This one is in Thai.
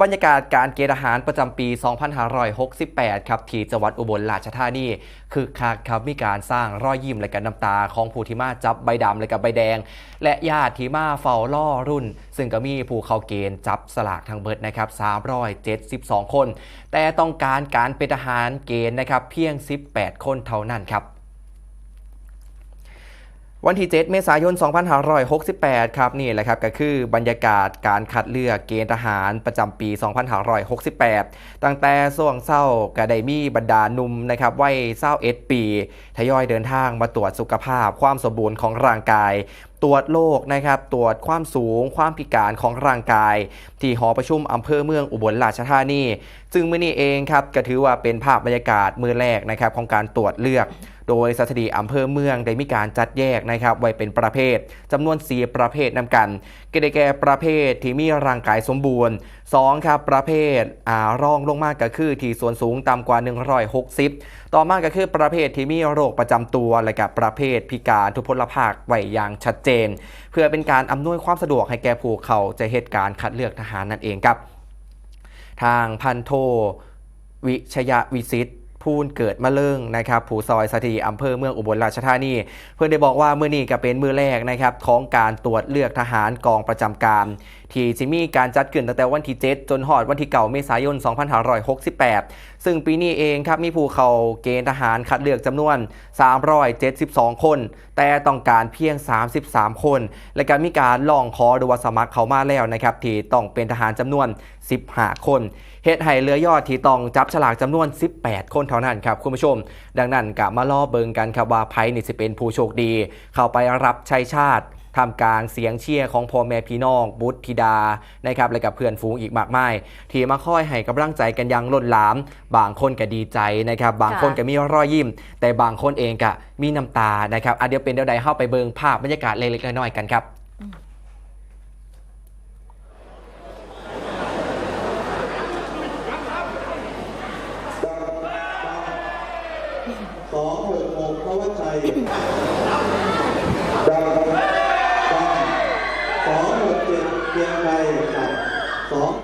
บรรยากาศการเกณฑ์ทหารประจำปี 2568 ครับ ที่จังหวัดอุบลราชธานีคือคักครับมีการสร้างรอยยิ้มและกันน้ำตาของผู้ที่มาจับใบดำและกับใบแดง และญาติที่มาเฝ้าล่อรุ่น ซึ่งก็มีผู้เข้าเกณฑ์จับสลากทั้งเบิดนะครับ 372 คน แต่ต้องการการเป็นทหารเกณฑ์นะครับเพียง 18 คนเท่านั้นครับ วันที่ 7 เมษายน 2568 ครับนี่แหละครับก็คือบรรยากาศการคัดเลือกเกณฑ์ทหารประจำปี 2568 ตั้งแต่ส่วงเศร้าก็ได้มีบรรดาหนุ่มนะครับวัยเศร้าเอ็ดปี ทยอยเดินทางมาตรวจสุขภาพความสมบูรณ์ของร่างกายตรวจโรคนะครับ ตรวจความสูง ความพิการของร่างกาย ที่หอประชุมอำเภอเมืองอุบลราชธานี ซึ่งมื้อนี้เองครับก็ถือว่าเป็นภาพบรรยากาศมือแรกนะครับของการตรวจเลือก โดยสถานีอำเภอเมืองได้มีการจัดแยกนะครับไว้เป็นประเภทจำนวน 4 ประเภทนำกันก็ได้แก่ประเภทที่มีร่างกายสมบูรณ์ 2 ครับประเภทอ่ารองลงมากก็คือที่ส่วนสูงต่ำกว่า 160 ต่อมาก็คือประเภทที่มีโรคประจำตัวและกับประเภทพิการทุพพลภาคไว้อย่างชัดเจน เพื่อเป็นการอำนวยความสะดวกให้แก่ผู้เขาจะเหตุการณ์คัดเลือกทหารนั่นเองครับ ทางพันโทวิชยวิสิทธ พูนเกิดมะเริงนะครับผู้ซอยสถีอำเภอเมืองอุบลราชธานี เพื่อนได้บอกว่ามือนี้ก็เป็นมือแรกนะครับของการตรวจเลือกทหารกองประจำการ ที่จะมีการจัดขึ้นตั้งแต่วันที่ 7 จนหอดวันที่เก่าเมษายน 2568 ซึ่งปีนี้เองครับมีผู้เข้าเกณฑ์ทหารคัดเลือกจำนวน 372 คน แต่ต้องการเพียง 33 คน และการมีการลองขอดูว่าสมัครเขามาแล้วนะครับที่ต้องเป็นทหารจำนวน 15 คนเหตุให้เหลือยอดที่ต้องจับฉลากจำนวน 18 คนเท่านั้นครับคุณผู้ชม ดังนั้นกะมาล่อเบิงกันครับว่าไพ่นี่สิเป็นผู้โชคดี เข้าไปรับชัยชาติ ทำกลางเสียงเชียร์ของพ่อแม่พี่น้อง บุตรธิดานะครับและกับเพื่อนฝูงอีกมากมายที่มาคอยให้กำลังใจกันอยังล้นหลาม บางคนก็ดีใจนะครับบางคนก็มีรอยยิ้ม แต่บางคนเองก็มีน้ำตานะครับอะเดี๋ยวเป็นเดี๋ยวใดเข้าไปเบิงภาพบรรยากาศเล็กๆน้อยๆกันครับสองหกหกพระวัชชัย 边ばい、やば、